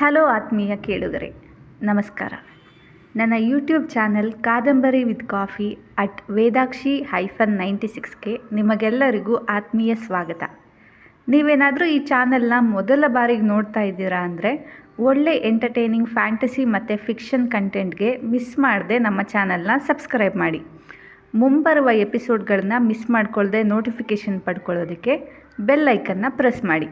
Hello ಆತ್ಮೀಯ ಕೇಳುಗರೆ, ನಮಸ್ಕಾರ. ನನ್ನ YouTube channel Kadambari with coffee at Vedakshi hyphen ninety ಸಿಕ್ಸ್ಗೆ ನಿಮಗೆಲ್ಲರಿಗೂ ಆತ್ಮೀಯ ಸ್ವಾಗತ. ನೀವೇನಾದರೂ ಈ ಚಾನಲ್ನ ಮೊದಲ ಬಾರಿಗೆ ನೋಡ್ತಾ ಇದ್ದೀರಾ ಅಂದರೆ, ಒಳ್ಳೆ ಎಂಟರ್ಟೈನಿಂಗ್ ಫ್ಯಾಂಟಸಿ ಮತ್ತು ಫಿಕ್ಷನ್ ಕಂಟೆಂಟ್ಗೆ ಮಿಸ್ ಮಾಡದೆ ನಮ್ಮ ಚಾನಲ್ನ ಸಬ್ಸ್ಕ್ರೈಬ್ ಮಾಡಿ. ಮುಂಬರುವ ಎಪಿಸೋಡ್ಗಳನ್ನ ಮಿಸ್ ಮಾಡಿಕೊಳ್ಳದೆ ನೋಟಿಫಿಕೇಷನ್ ಪಡ್ಕೊಳ್ಳೋದಕ್ಕೆ ಬೆಲ್ ಐಕನ್ನ ಪ್ರೆಸ್ ಮಾಡಿ.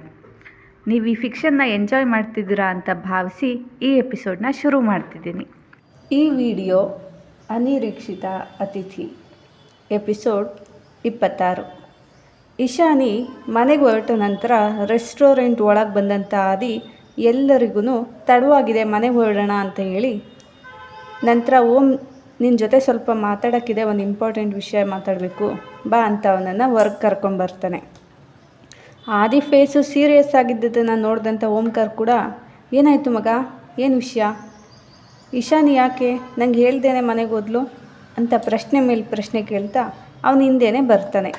ನೀವು ಈ ಫಿಕ್ಷನ್ನ ಎಂಜಾಯ್ ಮಾಡ್ತಿದ್ದೀರಾ ಅಂತ ಭಾವಿಸಿ ಈ ಎಪಿಸೋಡ್ನ ಶುರು ಮಾಡ್ತಿದ್ದೀನಿ. ಈ ವಿಡಿಯೋ ಅನಿರೀಕ್ಷಿತ ಅತಿಥಿ. ಎಪಿಸೋಡ್ ಇಪ್ಪತ್ತಾರು. ಇಶಾನಿ ಮನೆಗೆ ಹೊರಟ ನಂತರ ರೆಸ್ಟೋರೆಂಟ್ ಒಳಗೆ ಬಂದಂಥ ಆದಿ ಎಲ್ಲರಿಗೂ ತಡವಾಗಿದೆ ಮನೆಗೆ ಹೊರಡೋಣ ಅಂತ ಹೇಳಿ. ನಂತರ ಓಂ ನಿನ್ನ ಜೊತೆ ಸ್ವಲ್ಪ ಮಾತಾಡೋಕ್ಕಿದೆ, ಒಂದು ಇಂಪಾರ್ಟೆಂಟ್ ವಿಷಯ ಮಾತಾಡಬೇಕು. ಬಾ ಅಂತ ಅವನನ್ನು ಹೊರಗೆ ಕರ್ಕೊಂಬರ್ತಾನೆ ಆದಿ ಫೇಸು ಸೀರಿಯಸ್ ಆಗಿದ್ದದನ್ನು ನೋಡಿದಂಥ ಓಂಕಾರ್ ಕೂಡ, ಏನಾಯಿತು ಮಗ? ಏನು ವಿಷಯ? ಇಶಾನಿ ಯಾಕೆ? ನಂಗೆ ಹೇಳ್ದೇನೆ ಮನೆಗೆ ಹೋದ್ಲು ಅಂತ ಪ್ರಶ್ನೆ ಮೇಲೆ ಪ್ರಶ್ನೆ ಕೇಳ್ತಾ ಅವನ ಹಿಂದೆನೇ ಬರ್ತಾನೆ.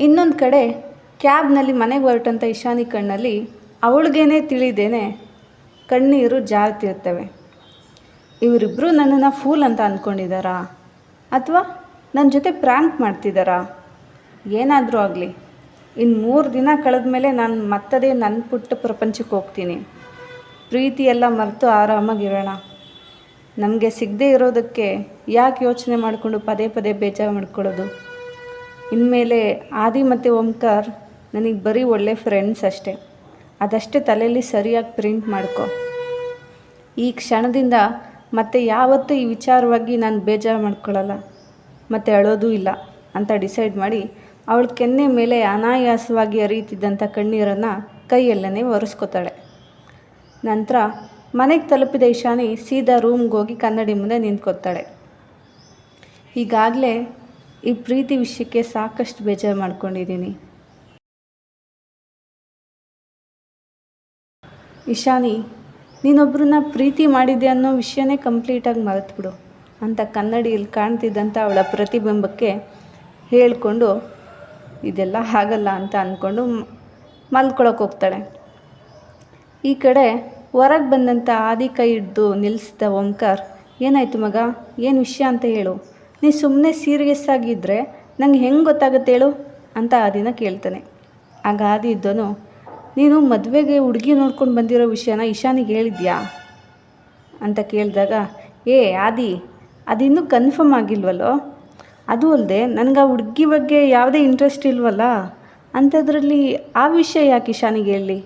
ಇನ್ನೊಂದು ಕಡೆ ಕ್ಯಾಬ್ನಲ್ಲಿ ಮನೆಗೆ ಹೊರಟಂಥ ಇಶಾನಿ ಕಣ್ಣಲ್ಲಿ ಅವಳಿಗೇನೆ ತಿಳಿದೇನೆ ಕಣ್ಣೀರು ಜಾರ್ತಿರ್ತವೆ. ಇವರಿಬ್ಬರು ನನ್ನನ್ನು ಫೂಲ್ ಅಂತ ಅಂದ್ಕೊಂಡಿದ್ದಾರಾ ಅಥವಾ ನನ್ನ ಜೊತೆ ಪ್ರ್ಯಾಂಕ್ ಮಾಡ್ತಿದ್ದಾರಾ ಏನಾದರೂ ಆಗಲಿ. ಇನ್ನು ಮೂರು ದಿನ ಕಳೆದ ಮೇಲೆ ನಾನು ಮತ್ತದೇ ನನ್ನ ಪುಟ್ಟ ಪ್ರಪಂಚಕ್ಕೆ ಹೋಗ್ತೀನಿ. ಪ್ರೀತಿ ಎಲ್ಲ ಮರೆತು ಆರಾಮಾಗಿರೋಣ ನಮಗೆ ಸಿಗದೇ ಇರೋದಕ್ಕೆ ಯಾಕೆ ಯೋಚನೆ ಮಾಡಿಕೊಂಡು ಪದೇ ಪದೇ ಬೇಜಾರು ಮಾಡ್ಕೊಳ್ಳೋದು? ಇನ್ಮೇಲೆ ಆದಿ ಮತ್ತು ಓಂಕಾರ್ ನನಗೆ ಬರೀ ಒಳ್ಳೆ ಫ್ರೆಂಡ್ಸ್ ಅಷ್ಟೇ. ಅದಷ್ಟೇ ತಲೆಯಲ್ಲಿ ಸರಿಯಾಗಿ ಪ್ರಿಂಟ್ ಮಾಡ್ಕೊ. ಈ ಕ್ಷಣದಿಂದ ಮತ್ತೆ ಯಾವತ್ತೂ ಈ ವಿಚಾರವಾಗಿ ನಾನು ಬೇಜಾರು ಮಾಡ್ಕೊಳ್ಳಲ್ಲ. ಮತ್ತು ಅಳೋದೂ ಇಲ್ಲ ಅಂತ ಡಿಸೈಡ್ ಮಾಡಿ ಅವಳ ಕೆನ್ನೆ ಮೇಲೆ ಅನಾಯಾಸವಾಗಿ ಅರಿಯುತ್ತಿದ್ದಂಥ ಕಣ್ಣೀರನ್ನು ಕೈಯಲ್ಲೇ ಒರೆಸ್ಕೋತಾಳೆ. ನಂತರ ಮನೆಗೆ ತಲುಪಿದ ಇಶಾನಿ ಸೀದಾ ರೂಮ್ಗೆ ಹೋಗಿ ಕನ್ನಡಿ ಮುಂದೆ ನಿಂತ್ಕೋತಾಳೆ. ಈಗಾಗಲೇ ಈ ಪ್ರೀತಿ ವಿಷಯಕ್ಕೆ ಸಾಕಷ್ಟು ಬೇಜಾರು ಮಾಡ್ಕೊಂಡಿದ್ದೀನಿ. ಇಶಾನಿ ನೀನೊಬ್ಬರನ್ನ ಪ್ರೀತಿ ಮಾಡಿದೆ ಅನ್ನೋ ವಿಷಯನೇ ಕಂಪ್ಲೀಟಾಗಿ ಮರೆತುಬಿಡು ಅಂತ ಕನ್ನಡಿಯಲ್ಲಿ ಕಾಣ್ತಿದ್ದಂಥ ಅವಳ ಪ್ರತಿಬಿಂಬಕ್ಕೆ ಹೇಳಿಕೊಂಡು ಇದೆಲ್ಲ ಆಗಲ್ಲ ಅಂತ ಅಂದ್ಕೊಂಡು ಮಲ್ಕೊಳಕ್ಕೆ ಹೋಗ್ತಾಳೆ. ಈ ಕಡೆ ಹೊರಗೆ ಬಂದಂಥ ಆದಿ ಕೈ ಹಿಡ್ದು ನಿಲ್ಲಿಸಿದ ಓಂಕಾರ್, ಏನಾಯಿತು ಮಗ? ಏನು ವಿಷಯ ಅಂತ ಹೇಳು. ನೀ ಸುಮ್ಮನೆ ಸೀರಿಯಸ್ ಆಗಿದ್ದರೆ ನಂಗೆ ಹೆಂಗೆ ಗೊತ್ತಾಗುತ್ತೆ ಹೇಳು ಅಂತ ಆದಿನ ಕೇಳ್ತಾನೆ. ಆಗ ಆದಿ ಇದ್ದನು, ನೀನು ಮದುವೆಗೆ ಹುಡುಗಿ ನೋಡ್ಕೊಂಡು ಬಂದಿರೋ ವಿಷಯನ ಇಶಾನಿಗೆ ಹೇಳಿದ್ಯಾ? ಅಂತ ಕೇಳಿದಾಗ, ಏ ಆದಿ, ಅದಿನ್ನೂ ಕನ್ಫರ್ಮ್ ಆಗಿಲ್ವಲ್ಲೋ? ಅದು ಅಲ್ಲದೆ ನನಗೆ ಆ ಹುಡುಗಿ ಬಗ್ಗೆ ಯಾವುದೇ ಇಂಟ್ರೆಸ್ಟ್ ಇಲ್ವಲ್ಲ, ಅಂಥದ್ರಲ್ಲಿ ಆ ವಿಷಯ ಯಾಕೆ ಇಶಾನಿಗೆ ಹೇಳಿ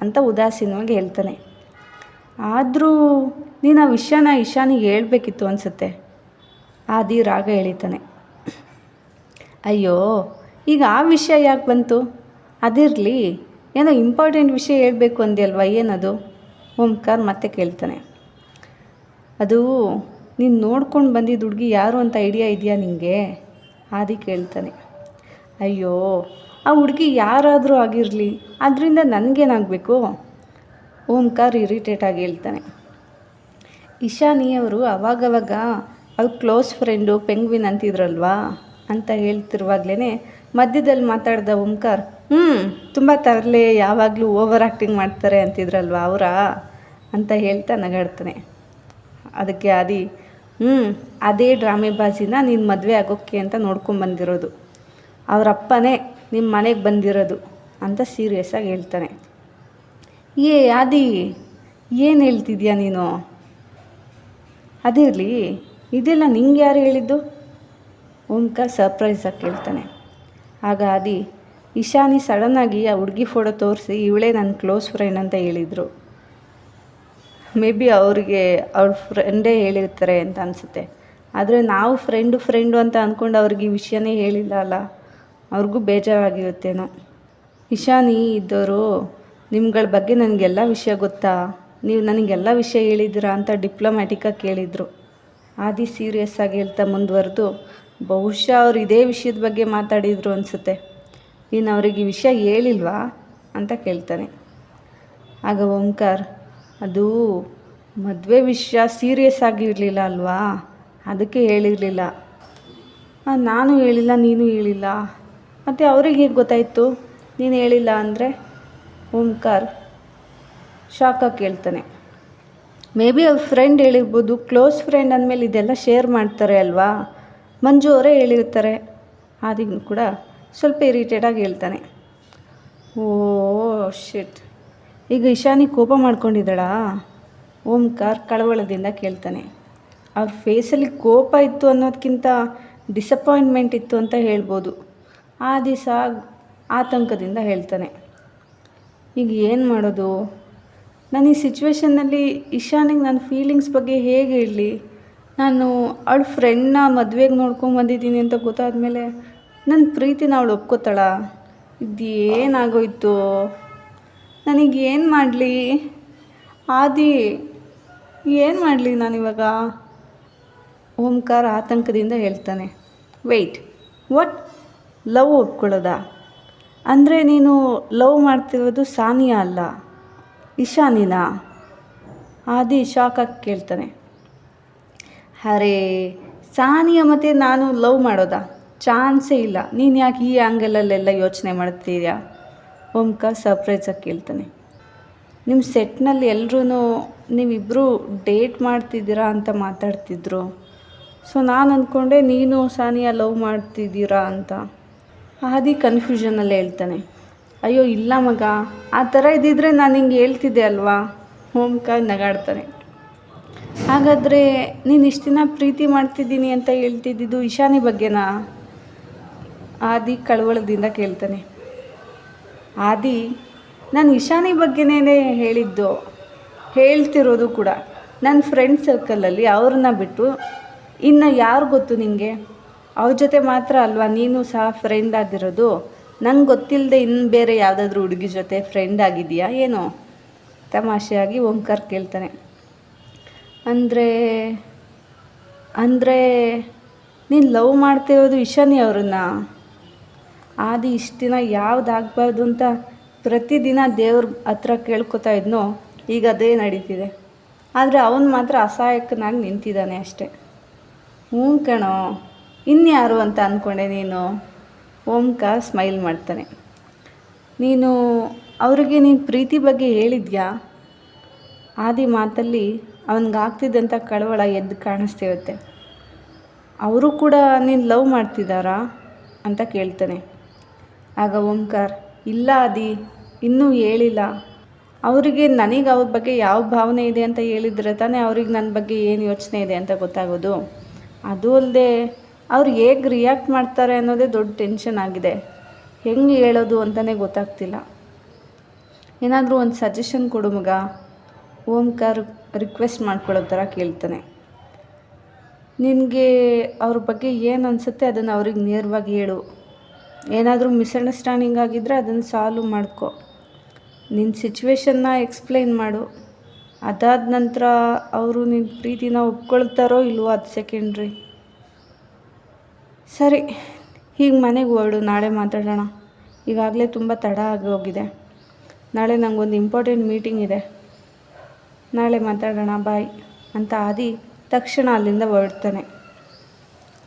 ಅಂತ ಉದಾಸೀನವಾಗಿ ಹೇಳ್ತಾನೆ. ಆದರೂ ನೀನು ಆ ವಿಷಯನ ಇಶಾನಿಗೆ ಹೇಳಬೇಕಿತ್ತು ಅನಿಸುತ್ತೆ, ಆದಿ ರಾಗ ಹೇಳಿತಾನೆ ಅಯ್ಯೋ, ಈಗ ಆ ವಿಷಯ ಯಾಕೆ ಬಂತು? ಅದಿರಲಿ, ಏನೋ ಇಂಪಾರ್ಟೆಂಟ್ ವಿಷಯ ಹೇಳಬೇಕು ಅಂದ್ಯಲ್ವ, ಏನದು? ಓಂಕಾರ್ ಮತ್ತೆ ಕೇಳ್ತಾನೆ. ಅದು ನೀನು ನೋಡ್ಕೊಂಡು ಬಂದಿದ್ದ ಹುಡುಗಿ ಯಾರು ಅಂತ ಐಡಿಯಾ ಇದೆಯಾ ನಿನಗೆ ಆದಿ ಕೇಳ್ತಾನೆ. ಅಯ್ಯೋ, ಆ ಹುಡುಗಿ ಯಾರಾದರೂ ಆಗಿರಲಿ, ಅದರಿಂದ ನನಗೇನಾಗಬೇಕು? ಓಂಕಾರ್ ಇರಿಟೇಟ್ ಆಗಿ ಹೇಳ್ತಾನೆ. ಇಶಾನಿಯವರು ಅವಾಗವಾಗ ಅವ್ರ ಕ್ಲೋಸ್ ಫ್ರೆಂಡು ಪೆಂಗ್ವಿನ್ ಅಂತಿದ್ರಲ್ವಾ? ಅಂತ ಹೇಳ್ತಿರುವಾಗಲೇ ಮಧ್ಯದಲ್ಲಿ ಮಾತಾಡ್ದ ಓಂಕಾರ್ ಹ್ಞೂ ತುಂಬ ತರಲೆ, ಯಾವಾಗಲೂ ಓವರ್ ಆ್ಯಕ್ಟಿಂಗ್ ಮಾಡ್ತಾರೆ ಅಂತಿದ್ರಲ್ವಾ ಅವರಾ? ಅಂತ ಹೇಳ್ತಾ ನಗಾಡ್ತಾನೆ. ಅದಕ್ಕೆ ಆದಿ ಹ್ಞೂ ಅದೇ ಡ್ರಾಮೆಬಾಜಿನ ನೀನು ಮದುವೆ ಆಗೋಕ್ಕೆ ಅಂತ ನೋಡ್ಕೊಂಬಂದಿರೋದು ಅವರಪ್ಪನೇ ನಿಮ್ಮ ಮನೆಗೆ ಬಂದಿರೋದು ಅಂತ ಸೀರಿಯಸ್ಸಾಗಿ ಹೇಳ್ತಾನೆ. ಏ, ಆದಿ, ಏನು ಹೇಳ್ತಿದ್ಯಾ ನೀನು? ಅದಿರಲಿ, ಇದೆಲ್ಲ ನಿಂಗೆ ಯಾರು ಹೇಳಿದ್ದು? ಓಂಕಾರ್ ಸರ್ಪ್ರೈಸಾಗಿ ಕೇಳ್ತಾನೆ. ಆಗ ಆದಿ, ಇಶಾನಿ ಸಡನ್ನಾಗಿ ಆ ಹುಡುಗಿ ಫೋಟೋ ತೋರಿಸಿ ಇವಳೇ ನನ್ನ ಕ್ಲೋಸ್ ಫ್ರೆಂಡ್ ಅಂತ ಹೇಳಿದರು. ಮೇ ಬಿ ಅವ್ರಿಗೆ ಅವ್ರ ಫ್ರೆಂಡೇ ಹೇಳಿರ್ತಾರೆ ಅಂತ ಅನಿಸುತ್ತೆ. ಆದರೆ ನಾವು ಫ್ರೆಂಡು ಫ್ರೆಂಡು ಅಂತ ಅಂದ್ಕೊಂಡು ಅವ್ರಿಗೆ ಈ ವಿಷಯನೇ ಹೇಳಿಲ್ಲ ಅಲ್ಲ. ಅವ್ರಿಗೂ ಬೇಜಾರಾಗಿರುತ್ತೇನೋ. ಇಶಾನಿ ಇದ್ದವರು ನಿಮ್ಗಳ ಬಗ್ಗೆ ನನಗೆಲ್ಲ ವಿಷಯ ಗೊತ್ತಾ? ನೀವು ನನಗೆಲ್ಲ ವಿಷಯ ಹೇಳಿದ್ದೀರಾ ಅಂತ ಡಿಪ್ಲೊಮ್ಯಾಟಿಕ್ಕಾಗಿ ಕೇಳಿದರು. ಆದಿ ಸೀರಿಯಸ್ ಆಗಿ ಹೇಳ್ತಾ ಮುಂದುವರೆದು. ಬಹುಶಃ ಅವ್ರು ಇದೇ ವಿಷಯದ ಬಗ್ಗೆ ಮಾತಾಡಿದರು ಅನಿಸುತ್ತೆ. ನೀನು ಅವ್ರಿಗೆ ಈ ವಿಷಯ ಹೇಳಿಲ್ವಾ? ಅಂತ ಕೇಳ್ತಾನೆ. ಆಗ ಓಂಕಾರ್ ಅದು ಮದುವೆ ವಿಷಯ ಸೀರಿಯಸ್ ಆಗಿರಲಿಲ್ಲ ಅಲ್ವಾ? ಅದಕ್ಕೆ ಹೇಳಿರಲಿಲ್ಲ. ನಾನು ಹೇಳಿಲ್ಲ, ನೀನು ಹೇಳಿಲ್ಲ. ಮತ್ತು ಅವ್ರಿಗೆ ಹೇಗೆ ಗೊತ್ತಾಯಿತು? ನೀನು ಹೇಳಿಲ್ಲ ಅಂದರೆ ಓಂಕಾರ್. ಶಾಕಾಗಿ ಕೇಳ್ತಾನೆ. ಮೇ ಬಿ ಅವ್ರ ಫ್ರೆಂಡ್ ಹೇಳಿರ್ಬೋದು ಕ್ಲೋಸ್ ಫ್ರೆಂಡ್ ಅಂದಮೇಲೆ ಇದೆಲ್ಲ ಶೇರ್ ಮಾಡ್ತಾರೆ ಅಲ್ವಾ? ಮಂಜು ಅವರೇ ಹೇಳಿರ್ತಾರೆ. ಆದಿಗೂ ಕೂಡ ಸ್ವಲ್ಪ ಇರಿಟೇಟಾಗಿ ಹೇಳ್ತಾನೆ. ಓ ಶಿಟ್ ಈಗ ಇಶಾನಿ ಕೋಪ ಮಾಡ್ಕೊಂಡಿದ್ದಾಳಾ? ಓಂಕಾರ್ ಕಳವಳದಿಂದ ಕೇಳ್ತಾನೆ. ಅವ್ರ ಫೇಸಲ್ಲಿ ಕೋಪ ಇತ್ತು ಅನ್ನೋದಕ್ಕಿಂತ ಡಿಸಪಾಯಿಂಟ್ಮೆಂಟ್ ಇತ್ತು ಅಂತ ಹೇಳ್ಬೋದು. ಆ ದಿವಸ ಆತಂಕದಿಂದ ಹೇಳ್ತಾನೆ. ಈಗ ಏನು ಮಾಡೋದು? ನಾನು ಈ ಸಿಚುವೇಶನ್ನಲ್ಲಿ ಇಶಾನಿಗೆ ನನ್ನ ಫೀಲಿಂಗ್ಸ್ ಬಗ್ಗೆ ಹೇಗೆ ಹೇಳಲಿ ನಾನು ಅವಳ ಫ್ರೆಂಡ್ನ ಮದುವೆಗೆ ನೋಡ್ಕೊಂಡು ಬಂದಿದ್ದೀನಿ ಅಂತ ಗೊತ್ತಾದ್ಮೇಲೆ ನನ್ನ ಪ್ರೀತಿನ ಅವಳು ಒಪ್ಕೋತಾಳ? ಇದೇನಾಗೋಯ್ತು? ನನಗೆ ಏನು ಮಾಡಲಿ? ಆದಿ, ಏನು ಮಾಡಲಿ ನಾನಿವಾಗ? ಓಂಕಾರ ಆತಂಕದಿಂದ ಹೇಳ್ತಾನೆ. ವೆಯ್ಟ್ ವಾಟ್ ಲವ್ ಒಪ್ಕೊಳ್ಳೋದಾ? ಅಂದರೆ ನೀನು ಲವ್ ಮಾಡ್ತಿರೋದು ಸಾನಿಯಾ ಅಲ್ಲ, ಇಶಾನಿನಾ? ಆದಿ ಶಾಕಾಗಿ ಕೇಳ್ತಾನೆ. ಅರೇ, ಸಾನಿಯಾ ಮತ್ತು ನಾನು ಲವ್ ಮಾಡೋದಾ? ಚಾನ್ಸೇ ಇಲ್ಲ. ನೀನು ಯಾಕೆ ಈ ಆ್ಯಂಗಲಲ್ಲೆಲ್ಲ ಯೋಚನೆ ಮಾಡ್ತೀಯಾ ಓಂಕಾರ ಸರ್ಪ್ರೈಸಾಗಿ ಕೇಳ್ತಾನೆ. ನಿಮ್ಮ ಸೆಟ್ನಲ್ಲಿ ಎಲ್ಲರೂ ನೀವಿಬ್ಬರು ಡೇಟ್ ಮಾಡ್ತಿದ್ದೀರಾ ಅಂತ ಮಾತಾಡ್ತಿದ್ರು. ಸೊ ನಾನು ಅಂದ್ಕೊಂಡೆ ನೀನು ಸಾನಿಯಾ ಲವ್ ಮಾಡ್ತಿದ್ದೀರಾ ಅಂತ. ಆದಿ ಕನ್ಫ್ಯೂಷನಲ್ಲಿ ಹೇಳ್ತಾನೆ. ಅಯ್ಯೋ, ಇಲ್ಲ ಮಗ, ಆ ಥರ ಇದ್ದಿದ್ರೆ ನಾನು ಹಿಂಗೆ ಹೇಳ್ತಿದ್ದೆ ಅಲ್ವಾ? ಹೋಮ್ಕ ನಗಾಡ್ತಾನೆ. ಹಾಗಾದರೆ ನೀನು ಇಷ್ಟು ದಿನ ಪ್ರೀತಿ ಮಾಡ್ತಿದ್ದೀನಿ ಅಂತ ಹೇಳ್ತಿದ್ದಿದ್ದು ಇಶಾನಿ ಬಗ್ಗೆನಾ? ಆದಿ ಕಳವಳದಿಂದ ಕೇಳ್ತಾನೆ. ಆದಿ, ನಾನು ಇಶಾನಿ ಬಗ್ಗೆನೇ ಹೇಳಿದ್ದು, ಹೇಳ್ತಿರೋದು ಕೂಡ. ನನ್ನ ಫ್ರೆಂಡ್ ಸರ್ಕಲಲ್ಲಿ ಅವ್ರನ್ನ ಬಿಟ್ಟು ಇನ್ನು ಯಾರು ಗೊತ್ತು ನಿನಗೆ ಅವ್ರ ಜೊತೆ ಮಾತ್ರ ಅಲ್ವಾ ನೀನು ಸಹ ಫ್ರೆಂಡ್ ಆಗಿರೋದು? ನಂಗೆ ಗೊತ್ತಿಲ್ಲದೆ ಇನ್ನು ಬೇರೆ ಯಾವುದಾದ್ರೂ ಹುಡುಗಿ ಜೊತೆ ಫ್ರೆಂಡ್ ಆಗಿದೆಯಾ ಏನೋ? ತಮಾಷೆಯಾಗಿ ಓಂಕಾರ್ ಕೇಳ್ತಾನೆ. ಅಂದರೆ ಅಂದರೆ ನೀನು ಲವ್ ಮಾಡ್ತಿರೋದು ಇಶಾನಿ ಅವ್ರನ್ನ? ಆದಿ ಇಷ್ಟು ದಿನ ಯಾವುದಾಗಬಾರ್ದು ಅಂತ ಪ್ರತಿದಿನ ದೇವ್ರ ಹತ್ರ ಕೇಳ್ಕೊತಾ ಇದ್ನೋ, ಈಗ ಅದೇ ನಡೀತಿದೆ. ಆದರೆ ಅವನು ಮಾತ್ರ ಅಸಹಾಯಕನಾಗಿ ನಿಂತಿದ್ದಾನೆ ಅಷ್ಟೆ. ಹ್ಞೂ ಕಣೋ, ಇನ್ಯಾರು ಅಂತ ಅಂದ್ಕೊಂಡೆ ನೀನು? ಓಂಕಾರ ಸ್ಮೈಲ್ ಮಾಡ್ತಾನೆ. ನೀನು, ಅವರಿಗೆ ನೀನು ಪ್ರೀತಿ ಬಗ್ಗೆ ಹೇಳಿದ್ಯಾ? ಆದಿ ಮಾತಲ್ಲಿ ಅವನಿಗಾಗ್ತಿದ್ದಂಥ ಕಳವಳ ಎದ್ದು ಕಾಣಿಸ್ತಿರುತ್ತೆ. ಅವರು ಕೂಡ ನೀನು ಲವ್ ಮಾಡ್ತಿದ್ದಾರಾ? ಅಂತ ಕೇಳ್ತಾನೆ. ಆಗ ಓಂಕಾರ್, ಇಲ್ಲ ಅದಿ ಇನ್ನೂ ಹೇಳಿಲ್ಲ. ಅವರಿಗೆ ನನಗೆ ಅವ್ರ ಬಗ್ಗೆ ಯಾವ ಭಾವನೆ ಇದೆ ಅಂತ ಹೇಳಿದ್ರೆ ತಾನೇ ಅವ್ರಿಗೆ ನನ್ನ ಬಗ್ಗೆ ಏನು ಯೋಚನೆ ಇದೆ ಅಂತ ಗೊತ್ತಾಗೋದು. ಅದು ಅಲ್ಲದೆ ಅವ್ರು ಹೇಗೆ ರಿಯಾಕ್ಟ್ ಮಾಡ್ತಾರೆ ಅನ್ನೋದೇ ದೊಡ್ಡ ಟೆನ್ಷನ್ ಆಗಿದೆ. ಹೆಂಗೆ ಹೇಳೋದು ಅಂತಲೇ ಗೊತ್ತಾಗ್ತಿಲ್ಲ. ಏನಾದರೂ ಒಂದು ಸಜೆಷನ್ ಕೊಡು ಮಗ. ಓಂಕಾರ್ ರಿಕ್ವೆಸ್ಟ್ ಮಾಡ್ಕೊಳ್ಳೋ ಥರ ಕೇಳ್ತಾನೆ. ನಿನಗೆ ಅವ್ರ ಬಗ್ಗೆ ಏನು ಅನಿಸುತ್ತೆ ಅದನ್ನು ಅವ್ರಿಗೆ ನೇರವಾಗಿ ಹೇಳು. ಏನಾದರೂ ಮಿಸ್ಅಂಡರ್ಸ್ಟ್ಯಾಂಡಿಂಗ್ ಆಗಿದ್ದರೆ ಅದನ್ನು ಸಾಲ್ವ್ ಮಾಡ್ಕೊ. ನಿನ್ನ ಸಿಚುವೇಶನ್ನ ಎಕ್ಸ್ಪ್ಲೈನ್ ಮಾಡು. ಅದಾದ ನಂತರ ಅವರು ನಿನ್ನ ಪ್ರೀತಿನ ಒಪ್ಕೊಳ್ತಾರೋ ಇಲ್ವೋ ಅದು ಸೆಕೆಂಡ್ರಿ ಸರಿ, ಹೀಗೆ ಮನೆಗೆ ಹೊರಡು, ನಾಳೆ ಮಾತಾಡೋಣ. ಈಗಾಗಲೇ ತುಂಬ ತಡ ಆಗಿ ಹೋಗಿದೆ. ನಾಳೆ ನನಗೊಂದು ಇಂಪಾರ್ಟೆಂಟ್ ಮೀಟಿಂಗ್ ಇದೆ. ನಾಳೆ ಮಾತಾಡೋಣ ಬಾಯ್ ಅಂತ ಆದಿ ತಕ್ಷಣ ಅಲ್ಲಿಂದ ಹೊರಡ್ತಾನೆ.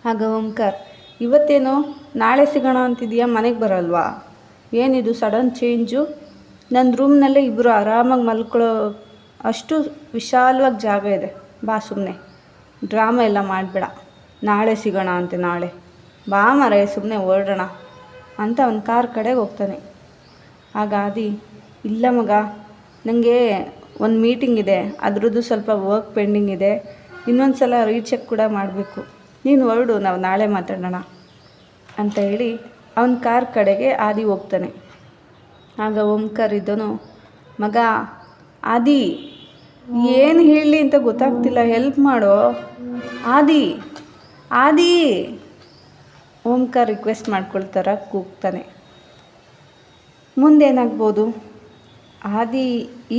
ಆಗ ಓಂಕಾರ್ ಇವತ್ತೇನೋ? ನಾಳೆ ಸಿಗೋಣ ಅಂತಿದೀಯ ಮನೆಗೆ ಬರಲ್ವಾ? ಏನಿದು ಸಡನ್ ಚೇಂಜು? ನನ್ನ ರೂಮ್ನಲ್ಲೇ ಇಬ್ಬರು ಆರಾಮಾಗಿ ಮಲ್ಕೊಳ್ಳೋ ಅಷ್ಟು ವಿಶಾಲವಾಗಿ ಜಾಗ ಇದೆ. ಬಾ ಸುಮ್ಮನೆ ಡ್ರಾಮಾ ಎಲ್ಲ ಮಾಡಬೇಡ. ನಾಳೆ ಸಿಗೋಣ ಅಂತೆ ನಾಳೆ. ಬಾ ಮರೆ ಸುಮ್ಮನೆ ಹೊರಡೋಣ ಅಂತ ಅವನ ಕಾರ್ ಕಡೆಗೆ ಹೋಗ್ತಾನೆ. ಆಗ ಆದಿ, ಇಲ್ಲ ಮಗ ನನಗೆ ಒಂದು ಮೀಟಿಂಗ್ ಇದೆ. ಅದರದ್ದು ಸ್ವಲ್ಪ ವರ್ಕ್ ಪೆಂಡಿಂಗ್ ಇದೆ. ಇನ್ನೊಂದು ಸಲ ರೀಚೆಕ್ ಕೂಡ ಮಾಡಬೇಕು. ನೀನು ಹೊರಡು, ನಾವು ನಾಳೆ ಮಾತಾಡೋಣ ಅಂತ ಹೇಳಿ ಅವನ ಕಾರ್ ಕಡೆಗೆ ಆದಿ ಹೋಗ್ತಾನೆ. ಆಗ ಓಂಕಾರ್ ಇದ್ದನು, ಮಗ, ಆದಿ, ಏನು ಹೇಳಲಿ ಅಂತ ಗೊತ್ತಾಗ್ತಿಲ್ಲ ಹೆಲ್ಪ್ ಮಾಡೋ. ಆದಿ ಆದಿ. ಓಂಕಾರ್ ರಿಕ್ವೆಸ್ಟ್ ಮಾಡ್ಕೊಳ್ತಾರ, ಕೂಗ್ತಾನೆ. ಮುಂದೇನಾಗ್ಬೋದು ಆದಿ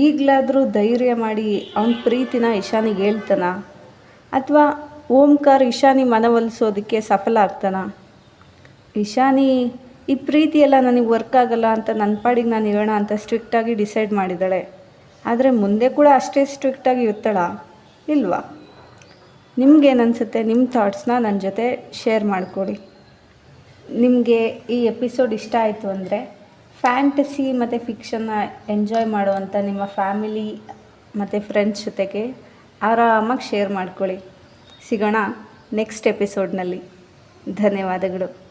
ಈಗಲಾದರೂ ಧೈರ್ಯ ಮಾಡಿ ಅವನ ಪ್ರೀತಿನ ಇಶಾನಿಗೆ ಹೇಳ್ತಾನ? ಅಥವಾ ಓಂಕಾರ್ ಇಶಾನಿ ಮನವೊಲಿಸೋದಕ್ಕೆ ಸಫಲ ಆಗ್ತಾನ? ಇಶಾನಿ, ಈ ಪ್ರೀತಿಯೆಲ್ಲ ನನಗೆ ವರ್ಕ್ ಆಗಲ್ಲ ಅಂತ ನನ್ನ ಪಾಡಿಗೆ ನಾನು ಇರೋಣ ಅಂತ ಸ್ಟ್ರಿಕ್ಟಾಗಿ ಡಿಸೈಡ್ ಮಾಡಿದ್ದಾಳೆ. ಆದರೆ ಮುಂದೆ ಕೂಡ ಅಷ್ಟೇ ಸ್ಟ್ರಿಕ್ಟಾಗಿ ಇರ್ತಾಳ? ಇಲ್ವಾ? ನಿಮ್ಗೇನು ಅನಿಸುತ್ತೆ ನಿಮ್ಮ ಥಾಟ್ಸ್ನ ನನ್ನ ಜೊತೆ ಶೇರ್ ಮಾಡ್ಕೊಳ್ಳಿ ನಿಮಗೆ ಈ ಎಪಿಸೋಡ್ ಇಷ್ಟ ಆಯಿತು ಅಂದರೆ ಫ್ಯಾಂಟಸಿ ಮತ್ತು ಫಿಕ್ಷನ್ನ ಎಂಜಾಯ್ ಮಾಡುವಂಥ ನಿಮ್ಮ ಫ್ಯಾಮಿಲಿ ಮತ್ತು ಫ್ರೆಂಡ್ಸ್ ಜೊತೆಗೆ ಆರಾಮಾಗಿ ಶೇರ್ ಮಾಡ್ಕೊಳ್ಳಿ ಸಿಗೋಣ ನೆಕ್ಸ್ಟ್ ಎಪಿಸೋಡ್ನಲ್ಲಿ. ಧನ್ಯವಾದಗಳು.